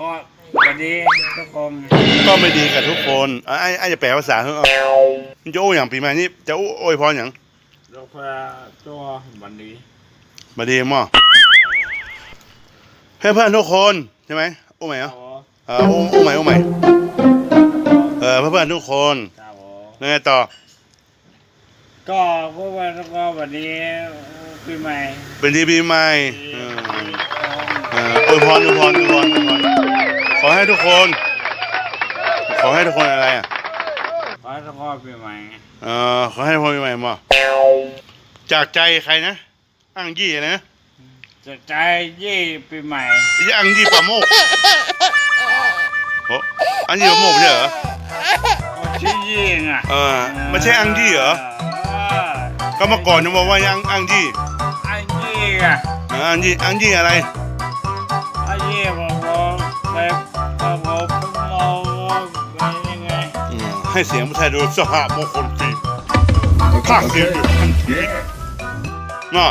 วัสดีทุกคนก็ไม่ดีกับทุกคนอะไอ้ไอ้จะแปลภาษาเฮ้ยมันจะโอ้อย่างปีใหม่นี้จะโอ้โอ้ยพรอย่างเราเพื่อตัววันดีมาดีมั้งให้เพื่อนทุกคนใช่ไหมโอ้ใหม่เหรอครับเออโอ้โอ้ใหม่โอ้ใหม่เออเพื่อนๆทุกคนครับผมยังไงต่อ ก็พวกเราก็วันนี้ปีใหม่เป็นที่ปีใหม่ปีเออของเอออวยพรอวยพรอวยพรอวยพรขอ ให้ทุกคน ขอให้ทุกคนอะไรอะขอให้ทุกคนปีใหม่เออขอให้ทุกคนปีใหม่มาจากใจใครนะอังยี่นะจะใจยี่ปีใหม่ยี่อังยี่ปาโมกโอ้อังยี่ปาโมกไม่ใช่เหรอชื่อยี่ไงเออไม่ใช่อังยี่เหรอเออก็เมื่อก่อนยังบอกว่ายังอังยี่อังยี่ไงเอออังยี่อังยี่อะไร ให้เสียงไม่ใช่โดยสหมงคลตีภาคเสียงอยู่ทันทีน่า